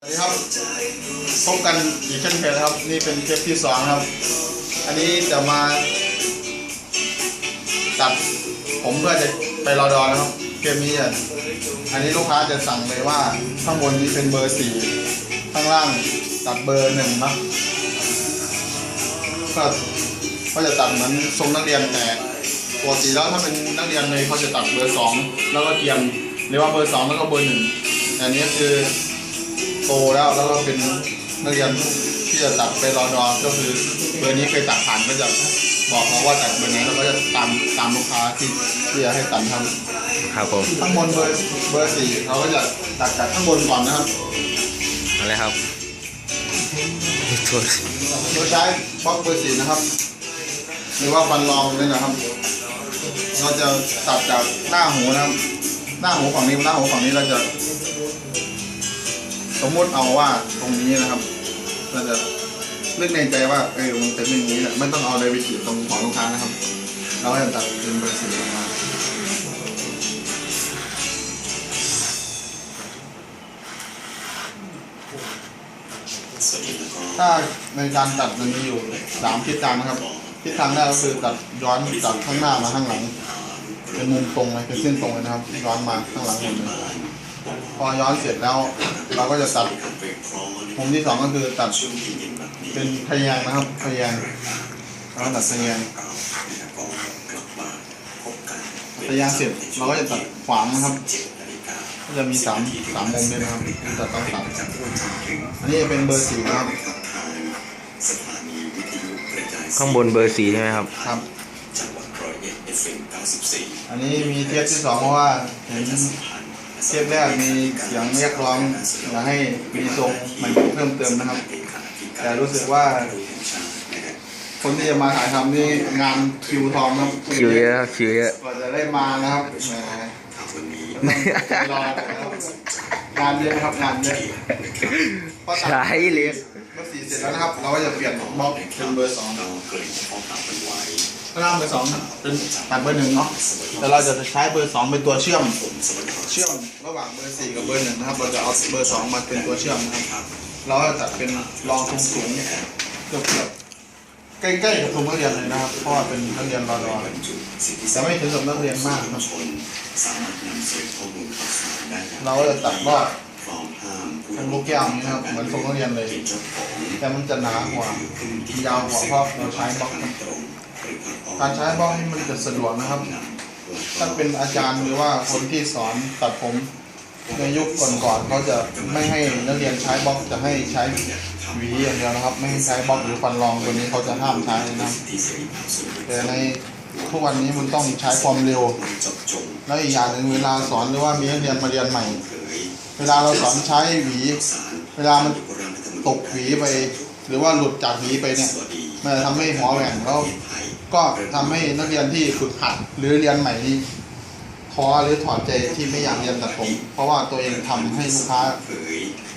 สวัสดีครับพบกันอีกเช่นเคยนะครับ นี่เป็นเทปที่สองครับ อันนี้จะมา ตัดผมเพื่อจะไปรอดอนะครับ เกมนี้อะอันนี้ลูกค้าจะสั่งเลยว่าข้างบนนี้เป็นเบอร์สี่ข้างล่างตัดเบอร์หนึ่งนะก็ก็จะตัดเหมือนทรงนักเรียนแต่ปกติแล้วถ้าเป็นนักเรียนเลยเขาจะตัดเบอร์สองแล้วก็เกียมหรือว่าเบอร์สองแล้วก็เบอร์หนึ่งแต่อันนี้คือ โตแล้วแล้วก็เป็นนักเรียนที่จะตัดไปรอดอก็คือเบอร์นี้เคยตัดผ่านก็จะบอกเขาว่าตัดเบอร์นี้แล้วก็จะตามตามลูกค้าที่ที่จะให้ตัดทครับผมำข้างบนเบอร์เบอร์สี่เขาก็จะตัดจากข้างบนก่อนนะครับอะไรครับโทษโดยใช้บล็อกเบอร์สี่นะครับหรือว่าฟันรองนี่นะครับ เราจะตัดจากหน้าหูนะครับ หน้าหูฝั่งนี้หน้าหูฝั่งนี้เราจะ สมมติเอาว่าตรงนี้นะครับเราจะเลือกในใจว่าเออมันเป็นอย่างนี้แหละไม่ต้องเอาเลยไปขีดตรงของลูกค้านะครับ เราก็จะตัดเป็นเบอร์สี่ออกมาถ้าในการตัดมันมีอยู่สามทิศทางนะครับทิศทางแรกก็คือตัดย้อนจากข้างหน้ามาข้างหลัง เป็นมุมตรงเลยเป็นเส้นตรงเลยนะครับย้อนมาข้างหลังหมดเลย พอย้อนเสร็จแล้ว เราก็จะตัดมุมที่สองก็คือตัดเป็นทะแยงนะครับทะแยงแล้วก็ตัดทะแยงทะแยงเสร็จเราก็จะตัดขวางนะครับก็จะมีสามสามมุมเลยนะครับที่จะต้องตัดอันนี้จะเป็นเบอร์สี่นะครับข้างบนเบอร์สีใช่ไหมครับครับอันนี้มีเทปที่สองเพราะว่าเห็น เทปแรกมีเสียงเรียกร้องอยากให้มีทรงใหม่เพิ่มเติมนะครับ แต่รู้สึกว่า คนที่จะมาถ่ายทำนี่งานคิวทองครับคิวเยอะครับคิวเยอะกว่าจะได้มานะครับแหมต้องรอนะครับงานเยอะนะครับงานเยอะพอตัดใช้เลย เบอร์สี่เสร็จแล้วนะครับ เราก็จะเปลี่ยนบล็อกเป็นเบอร์สองข้างล่างเบอร์สองเป็นตัดเบอร์หนึ่งเนาะแต่เราจะใช้เบอร์สองเป็นตัวเชื่อม เชื่อมระหว่างเบอร์สี่กับเบอร์หนึ่งนะครับ เราจะเอาเบอร์สองมาเป็นตัวเชื่อมนะครับ เราก็จะตัดเป็นรองสูงสูงๆเกือบเกือบใกล้ๆกับทุกนักเรียนเลยนะครับ เพราะว่าเป็นนักเรียนรอรอแต่ไม่ถึงกับนักเรียนมากนะครับเราก็จะตัดรอบ เป็นลูกแก้วนี้นะครับเหมือนทรงนักเรียนเลย แต่มันจะหนากว่ายาวกว่าเพราะเราใช้บล็อกการใช้บล็อกให้มันจะสะดวกนะครับ ถ้าเป็นอาจารย์หรือว่าคนที่สอนตัดผมในยุคก่อนๆเขาจะไม่ให้นักเรียนใช้บล็อกจะให้ใช้หวีอย่างเดียวนะครับ ไม่ให้ใช้บล็อกหรือฟันรองตัวนี้เขาจะห้ามใช้นะครับแต่ในทุกวันนี้มันต้องใช้ความเร็ว แล้วอีกอย่างหนึ่งเวลาสอนหรือว่ามีนักเรียนมาเรียนใหม่ เวลาเราสอนใช้หวี เวลามันตกหวีไป หรือว่าหลุดจากหวีไปเนี่ย มันจะทำให้หัวแหว่งแล้วก็ทำให้นักเรียนที่ฝึกหัดหรือเรียนใหม่นี่ท้อหรือถอดใจที่ไม่อยากเรียนตัดผม เพราะว่าตัวเองทำให้ลูกค้า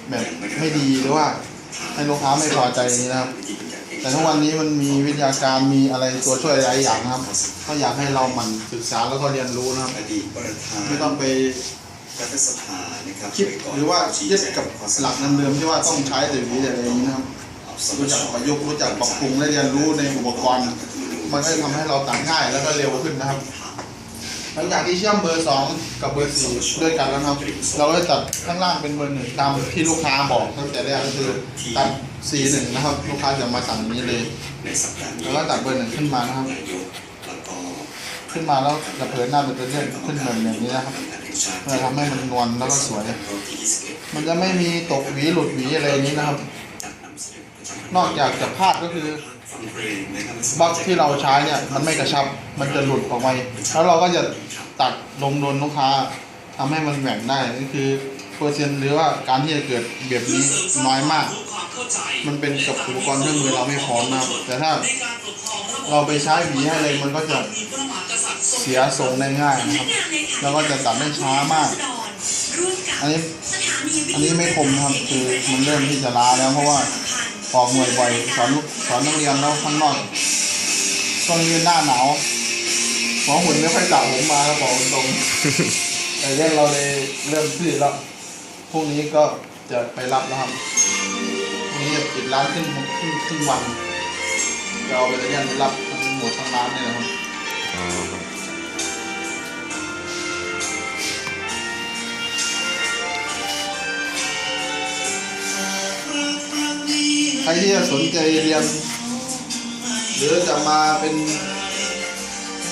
แบบไม่ดีหรือว่าให้ลูกค้าไม่พอใจนี้นะครับ แต่ทุกวันนี้มันมีวิทยาการมีอะไรตัวช่วยหลายอย่างนะครับ ก็อยากให้เรามันศึกษาแล้วก็เรียนรู้นะครับไม่ต้องไป รัฐสภานะครับคิดหรือว่ายึดกับหลักเดิมๆที่ว่าต้องใช้แต่หวีแต่อะไรอย่างนี้นะครับรู้จักประยุกต์รู้จักปรับปรุงและเรียนรู้ในอุปกรณ์ มันก็จะทำให้เราตัดง่ายแล้วก็เร็วขึ้นนะครับหลังจากที่เชื่อมเบอร์สองกับเบอร์สี่ด้วยกันแล้วนะครับ เราก็จะตัดข้างล่างเป็นเบอร์หนึ่งตามที่ลูกค้าบอกตั้งแต่แรกก็คือตัดสี่หนึ่งนะครับ ลูกค้าจะมาสั่งอย่างนี้เลยในสัปดาห์นี้แล้วก็ตัดเบอร์หนึ่งขึ้นมานะครับนายกแล้วก็ขึ้นมาแล้วจะเผยหน้าเป็นตัวเลื่อนขึ้นเหมือนอย่างนี้นะครับ เพื่อทำให้มันนวลแล้วก็สวย มันจะไม่มีตกหวีหลุดหวีอะไรนี้นะครับ นอกจากจะพลาดก็คือฟัครับล็อกที่เราใช้เนี่ยมันไม่กระชับ มันจะหลุดออกไปแล้วเราก็จะตัดลงโดนลูกค้าทำให้มันแหว่งได้นี่คือเปอร์เซ็นต์หรือว่าการที่จะเกิดแบบนี้น้อยมาก มันเป็นกับอุปกรณ์เครื่องมือเราไม่พร้อมนะครับแต่ถ้าเราไปใช้หวีให้เลยมันก็จะ เสียทรงได้ง่ายนะครับ แล้วก็จะตัดได้ช้ามาก อันนี้อันนี้ไม่คมนะครับคือมันเริ่มที่จะล้าแล้วเพราะว่าออกหน่วยบ่อยสอนลูกสอนนักเรียนแล้วข้างนอกช่วงนี้หน้าหนาวหมอหุ่นไม่ค่อยจับผมมาครับบอกตรงๆแต่เรื่องเราเลยเริ่มพืชแล้วพรุ่งนี้ก็จะไปรับแล้วครับวันนี้จะปิดร้านครึ่งครึ่งครึ่งวันจะเอาไปเรียนไปรับทั้งหมดทั้งร้านเนี่ยนะครับ รับใครที่จะสนใจเรียน หรือจะมาเป็น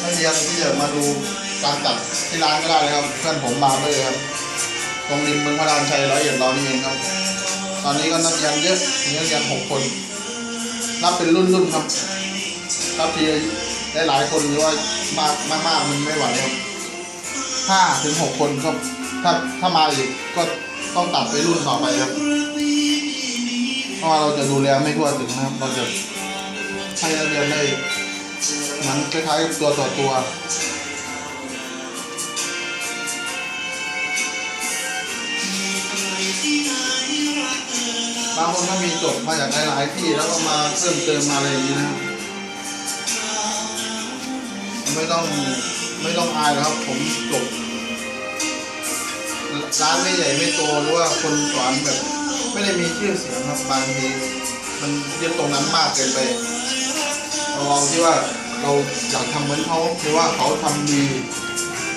นักเรียนที่จะมาดูการตัดที่ร้านก็ได้เลยครับเพื่อนผมมาเลยครับ ตรงริมเมืองพระรามชัยร้อยเอ็ดเรานี่เองครับ ตอนนี้ก็นักเรียนเยอะมีนักเรียนหกคนรับเป็นรุ่นรุ่นๆครับรับทีได้หลายคนหรือว่ามากมากมากมันไม่ไหวครับห้าถึงหกคนครับถ้าถ้ามาอีกก็ต้องตัดไปรุ่นต่อไปครับ เพราะว่าเราจะดูแลไม่ทั่วถึงนะครับ เราจะให้นักเรียนได้เหมันคล้ายๆกับตัวต่อตัวบางคนก็มีจบมาจากหลายๆที่แล้วก็มาเพิ่มเติมมาอะไรอย่างนี้นะครับไม่ต้องไม่ต้องอายนะครับ ผมจบร้านไม่ใหญ่ไม่โตหรือว่าคนสอนแบบ ไม่ได้มีชื่อเสียงครับบางทีมันยึดตรงนั้นมากเกินไปเราลองที่ว่าเราอยากทำเหมือนเขาหรือว่าเขาทำดี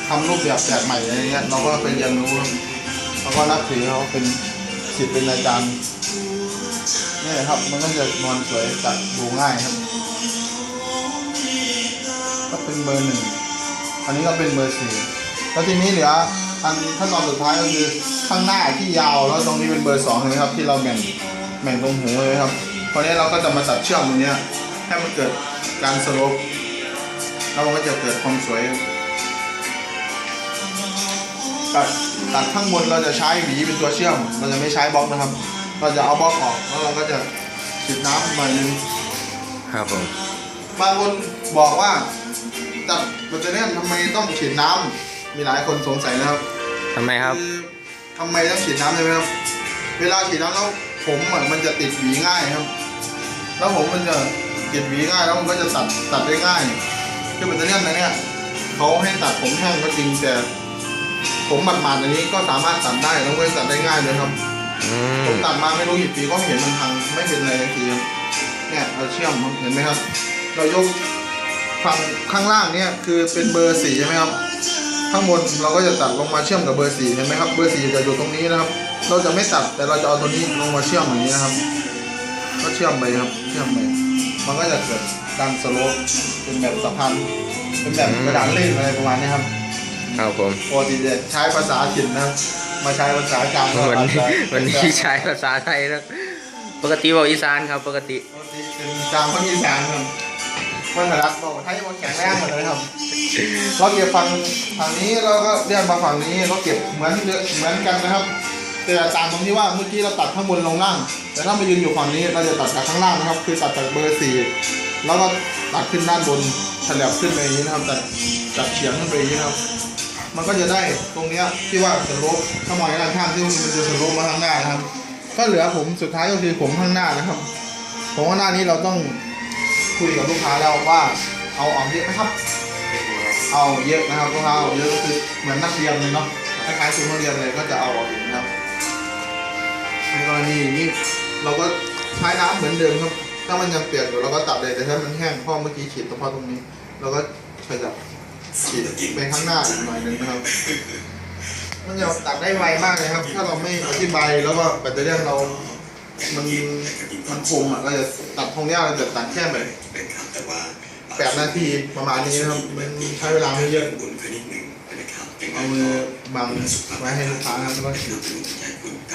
ทำรูปแบบแบบใหม่อะไรเงี้ยเราก็ไปเรียนรู้เราก็นับถือเขาเป็นศิษย์เป็นอาจารย์นี่แหละครับมันก็จะนอนสวยจัดดูง่ายครับ ก็เป็นเบอร์หนึ่งอันนี้ก็เป็นเบอร์สี่แล้วทีนี้เหลืออันขั้นตอนสุดท้ายก็คือ ข้างหน้าที่ยาวแล้วตรงนี้เป็นเบอร์สองเลยครับที่เราแบ่งแบ่งตรงหูเลยครับคราวนี้เราก็จะมาตัดเชือกตรงเนี้ยให้มันเกิดการสโลปแล้วมันก็จะเกิดความสวยตัดตัดข้างบนเราจะใช้หวีเป็นตัวเชื่อม เราจะไม่ใช้บล็อกนะครับ เราจะเอาบล็อกออกแล้วเราก็จะฉีดน้ำหน่อยนึงครับผมบางคนบอกว่าตัดแบตเตอรี่ทำไมต้องฉีดน้ำมีหลายคนสงสัยนะครับทำไมครับอ ทำไมต้องฉีดน้ำใช่ไหมครับ เวลาฉีดน้ำแล้วผมอะมันจะติดหวีง่ายครับ แล้วผมมันจะติดหวีง่ายแล้วมันก็จะตัดตัดได้ง่ายคือแบตเตอรี่นะเนี่ยเขาให้ตัดผมแห้งก็จริงแต่ผมหมาดๆอย่างนี้ก็สามารถตัดได้แล้วก็ตัดได้ง่ายเลยครับอืผมมตัดมาไม่รู้กี่ปีก็ไม่เห็นมันพังไม่เป็นอะไรสักทีครับเนี่ยเราเชื่อมเห็นไหมครับ เรายกฝั่งข้างล่างเนี่ยคือเป็นเบอร์สี่ใช่ไหมครับ ข้างบนเราก็จะตัดลงมาเชื่อมกับเบอร์สี่เห็นไหมครับเบอร์สี่จะอยู่ตรงนี้นะครับ เราจะไม่ตัดแต่เราจะเอาตัวนี้ลงมาเชื่อมอย่างนี้นะครับ ก็เชื่อมไปครับเชื่อมไปมันก็จะเกิดการสโลปเป็นแบบสะพานเป็นแบบกระดานเล่นอะไรประมาณนี้ครับครับผมปกติจะใช้ภาษาถิ่นนะครับมาใช้ภาษากลางก็วันอาจนี้จะวันนี้ใช้ภาษาไทยแล้วปกติบอกอีสานครับ ปกติปกติเป็นกลางภาคอีสานครับ วันถนัดบอกไทยว่าแข็งแรงหมดเลยครับ เราเก็บฝั่งฝั่งนี้เราก็เลื่อนมาฝั่งนี้เราเก็บเหมือนเหมือนกันนะครับ แต่ต่างตรงที่ว่าเมื่อกี้เราตัดข้างบนลงล่าง แต่ถ้ามายืนอยู่ฝั่งนี้เราจะตัดจากข้างล่างนะครับ คือตัดจากเบอร์สี่แล้วก็ตัดขึ้นด้านบนฉลับขึ้นไปอย่างนี้นะครับตัดตัดเฉียงขึ้นไปอย่างนี้นะครับ มันก็จะได้ตรงเนี้ยที่ว่าสโลปถ้ามองด้านข้างที่มันจะสโลปมาข้างหน้านะครับ ก็เหลือผมสุดท้ายก็คือผมข้างหน้านะครับผมว่างหน้านี้เราต้อง คุยกับลูกค้าแล้วว่าเอาออกเยอะไหมครับ เอาเยอะนะครับลูกค้าเอาเยอะก็คือเหมือนนักเรียนเลยเนาะคล้ายๆชุดนักเรียนเลยก็จะเอาออกอย่างนี้นะครับในกรณีนี้เราก็ใช้น้ำเหมือนเดิมครับ ถ้ามันยังเปียกอยู่เราก็ตัดเลยแต่ถ้ามันแห้งเพราะเมื่อกี้ฉีดเฉพาะตรงนี้เราก็ขยับฉีดไปข้างหน้าอีกหน่อยหนึงนะครับมันจะตัดได้ไวมากเลยครับ ถ้าเราไม่อธิบายแล้วว่าแบตเตอรี่เรา มันมันคมอะเราจะตัดตรงเนี้ยเราจะตัดแค่แบบเป็นครับแต่ว่าแปดนาทีประมาณนี้นะครับมันใช้เวลาไม่เยอะอุ่นขึ้นนิดหนึ่งนะครับเอามือบังไว้ให้ลูกค้านะครับแล้วก็ฉีด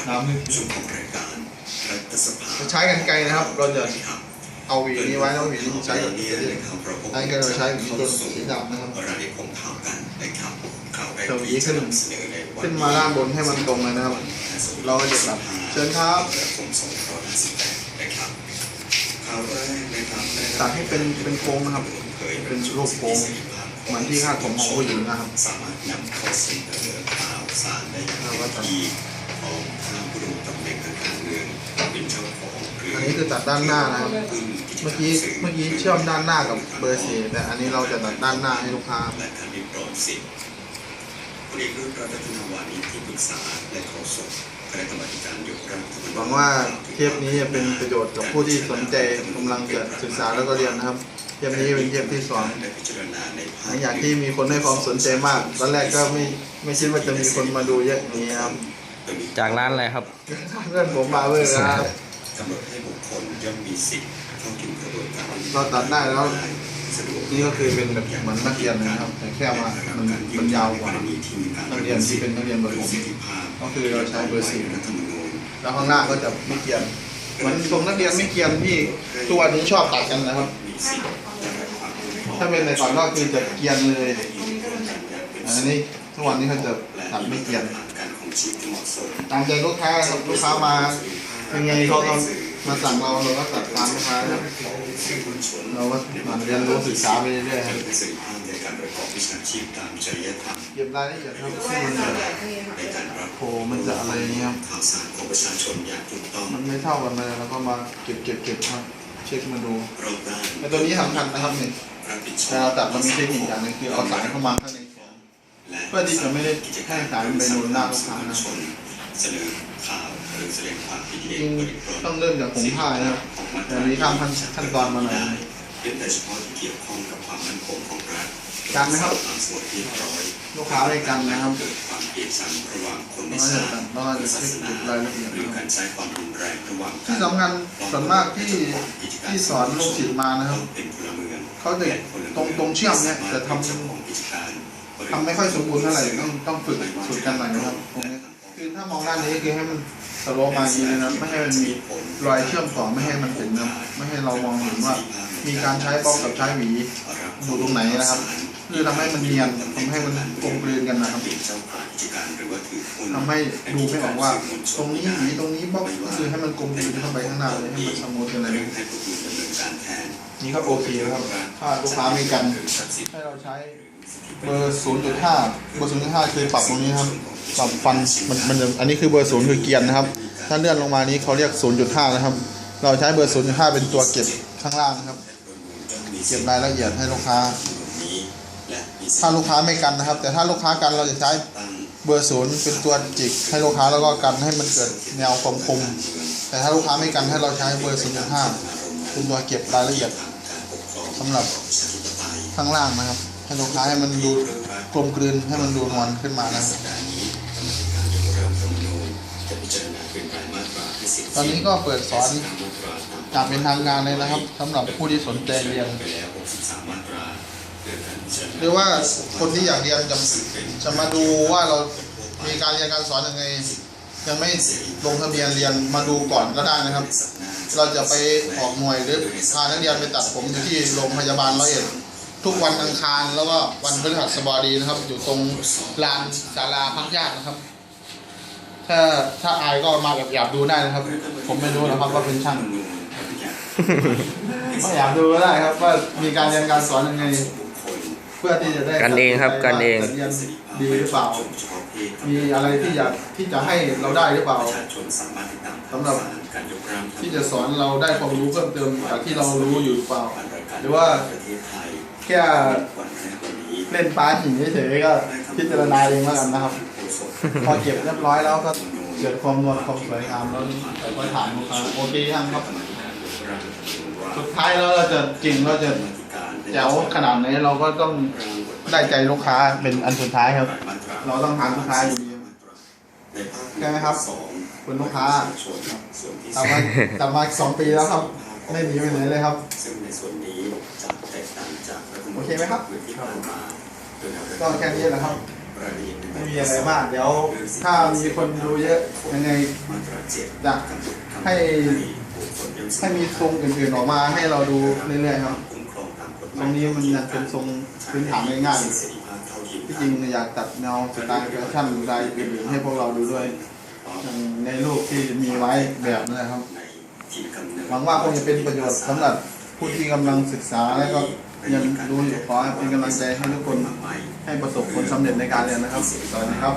น้ำหนึ่งช่วงของรายการรัฐสภาเราใช้กันไกลนะครับ เราจะเอาหวีนี้ไว้แล้วหวีนี้ใช้กับนี้นะครับเราใช้กันเราใช้หวีตัวสีดำนะครับเราได้คงข่าวกันนะครับข่าวแรกเดี๋ยวหวีขึ้นเสนอในวันขึ้นมาด้านบนให้มันตรงเลยนะครับ เราก็จะตัด เชิญครับผมส่งร้อยห้าสิบแปดนะครับข่าวแรกนะครับตัดให้เป็นเป็นโค้งนะครับ เป็นรูปโค้งเหมือนที่คาดผมของผู้หญิงนะครับ สามารถนำเข้าเสนอข่าวสารได้อย่างเราก็ตัดดีของทางผู้ดำรงตำแหน่งทางการเงินเป็นเจ้าของหรืออันนี้คือตัดด้านหน้านะครับ เมื่อกี้เมื่อกี้เชื่อมด้านหน้ากับเบอร์สี่แต่อันนี้เราจะตัดด้านหน้าให้ลูกค้าและการริบรอนสิทธิ์พลเอกรุ่นรัตนวานิชที่ปรึกษาและโฆษก คณะกรรมาธิการยกร่างรัฐธรรมนูญหวังว่าเทปนี้จะเป็นประโยชน์กับผู้ที่สนใจกำลังจะศึกษาแล้วก็เรียนนะครับเทปนี้เป็นเทปที่สองได้พิจารณาในภาหลัพงจากที่มีคนให้ความสนใจมากตอนแรกก็ไม่ไม่คิดว่าจะมีคนมาดูเยอะอย่างนี้ครับจากร้านอะไรครับเพื่อนผมมาเวอร์ครับกำหนดให้บุคคลย่อมมีสิทธิ์เข้าถึงกระบวนการเราตัดได้แล้วสะดวก นี่ก็คือเป็นแบบเหมือนนักเรียนนะครับ แต่แค่ว่ามันมันยาวกว่านักเรียนที่เป็นนักเรียนประถมก็คือเราใช้เบอร์สี่แล้วข้างหน้าก็จะไม่เกียนเหมือนตรงนักเรียนไม่เกียนที่ตัวนนี้ชอบตัดกันนะครับ ถ้าเป็นในก่อนก็คือจะเกียนเลยอันนี้ทุกวันนี้เขาจะตัดไม่เกียนตามใจลูกค้าครับลูกค้ามาเป็นไงเขาก็มาสั่งเราเราก็ตัดตามลูกค้าครับ สื่อมวลชนเราก็หมันเรียนรู้ศึกษาไปเรื่อยๆครับประสิทธิภาพในการประกอบวิชาชีพตามจริยธรรมเก็บรายละเอียดครับซึ่งมันจะในการรับโพมันจะอะไรเงี้ยข่าวสารของประชาชนอย่างถูกต้องมันไม่เท่ากันเลยแล้วก็มาเก็บเก็บเก็บครับเช็คมาดูรอบด้านตัวนี้สำคัญนะครับเนี่ยแต่เราตัดมันมีเทคนิคอย่างหนึงคือเอาสายเข้ามาข้างในแขนเพื่อที่จะไม่ได้ให้สายมันไปโดนหน้าลูกค้านะเสนอข่าว หรือแสดงความคิดจเห็รินงบริโภคต้องเริ่มจากผมผ้านะครับแต่อันนี้ข้ามขั้นขั้นตอนมาหน่อยเป็นแต่เฉพาะที่เกี่ยวข้องกับความมั่นคงของรัฐกันนะครับความสงบเรียบร้อยลูกค้าไม่กันนะครับเกิดความเกลียดชังระหว่างคนในต้องชาจะติต้องจะเช็คเก็บรายละเอียดหรือนะคการรับใช้ความรุนแรงระหว่างกันที่สำคัญส่วนมากที่ที่สอนลูกศิษย์มานะครับเป็นพลเมืองเขาจะตรงตรงเชื่อมเนี่ยจะทำของกิจการทำไม่ค่อยสมบูรณ์เท่าไหร่ต้องต้องฝึกฝึกกันหน่อยนะครับตรงนี้คือถ้ามองด้านนี้คือให้มันส โลปมาอย่านี้นะครับไม่ให้มันมีรอยเชื่อมต่อไม่ให้มันเป็นนะไม่ให้เรามองเห็นว่า มีการใช้บล็อกกับใช้หวีอยู่ตรงไหนนะครับคือทำให้มันเนียนทำให้มันกลมกลืนกันนะครับเป็นเจ้าของกิจการหรือว่าถือหุ้นทำให้ดูไม่ออกว่า ตรงนี้หวีตรงนี้บล็อกก็คือให้มันกลมกลืนเข้าไปข้างหน้าเลยให้มันสมูทกันเลยเรื่องให้ผู้อื่นดำเนินการแทนนี่ก็โอเคแล้วครับถ้าลูกค้าไม่กันหรือทรัพย์สินให้เราใช้เบอร์ 0.5 เบอร์ 0.5 คือปรับตรงนี้ครับ ปรับฟันมันมันอันนี้คือเบอร์0คือเกียร์นะครับ ถ้าเลื่อนลงมานี้เขาเรียก 0.5 นะครับ เราใช้เบอร์ 0.5 เป็นตัวเก็บข้างล่างนะครับ เก็บรายละเอียดให้ลูกค้า ถ้าลูกค้าไม่กันนะครับ แต่ถ้าลูกค้ากันเราจะใช้เบอร์0เป็นตัวจิกให้ลูกค้าแล้วก็กันให้มันเกิดแนวคมคมแต่ถ้าลูกค้าไม่กันให้เราใช้เบอร์0.5เป็นตัวเก็บรายละเอียดการปกครองสำหรับข้างล่างนะครับ ให้ลูกค้าให้มันดูกลมกลืนให้มันดูนวลขึ้นมานะครับ ตอนนี้ก็เปิดสอนจากเป็นทางการเลยนะครับสำหรับผู้ที่สนใจเรียนหรือว่าคนที่อยากเรียนจะจะมาดูว่าเรามีการเรียนการสอนยังไงยังไม่ลงทะเบียนเรียนมาดูก่อนก็ได้นะครับ เราจะไปออกหน่วยหรือพานักเรียนไปตัดผมอยู่ที่โรงพยาบาลร้อยเอ็ดทุกวันอังคารแล้วก็วันพฤหัสบดีนะครับ อยู่ตรงลานศาลาพักญาตินะครับ ถ้าถ้าอายก็มาแบบอยากดูได้นะครับ ผมไม่รู้นะครับว่าเป็นช่างก็อยากดูก็ได้ครับว่ามีการเรียนการสอนยังไง เพื่อที่จะได้กันเองครับกันเองจะเรียนดีหรือเปล่า มีอะไรที่อยากที่จะให้เราได้หรือเปล่าประชาชนสามารถติดตามสำหรับการยกร่างที่จะสอนเราได้ความรู้เพิ่มเติมจากที่เรารู้อยู่หรือเปล่าผ่านรายการหรือว่าประเทศไทยแค่วันแรกวันนี้เล่นปลาหินเฉยๆก็พิจารณาเองแล้วกันนะครับ พอเก็บเรียบร้อยแล้วก็เกิดความนวลความสวยงามแล้วแต่ก็ถามลูกค้าโอเคยังครับ สุดท้ายแล้วเราจะเก่งเราจะแจ๋วขนาดไหนเราก็ต้องได้ใจลูกค้าเป็นอันสุดท้ายครับ เราต้องหาลูกค้าอยู่ดีใช่ไหมครับคุณลูกค้าทำมาทำมาสองปีแล้วครับไม่หนีไปไหนเลยครับ ซึ่งในส่วนนี้จะแตกต่างจากโอเคไหมครับก็แค่นี้แหละครับ ไม่มีอะไรมาก เดี๋ยวถ้ามีคนดูเยอะยังไงจะให้ให้มีทรงอื่นๆออกมาให้เราดูเรื่อยๆครับตรงนี้มันยังเป็นทรงพื้นฐานง่ายๆที่จริงอยากตัดแนวสไตล์แฟชั่นสไตล์อื่นๆให้พวกเราดูด้วยในรูปที่มีไว้แบบนั้นนะครับหวังว่าคงจะเป็นประโยชน์สำหรับผู้ที่กำลังศึกษาและก็ ยังรู้อยู่ขอเป็นกำลังใจให้ทุกคนให้ประสบผลสำเร็จในการเรียนนะครับสวัสดีครับ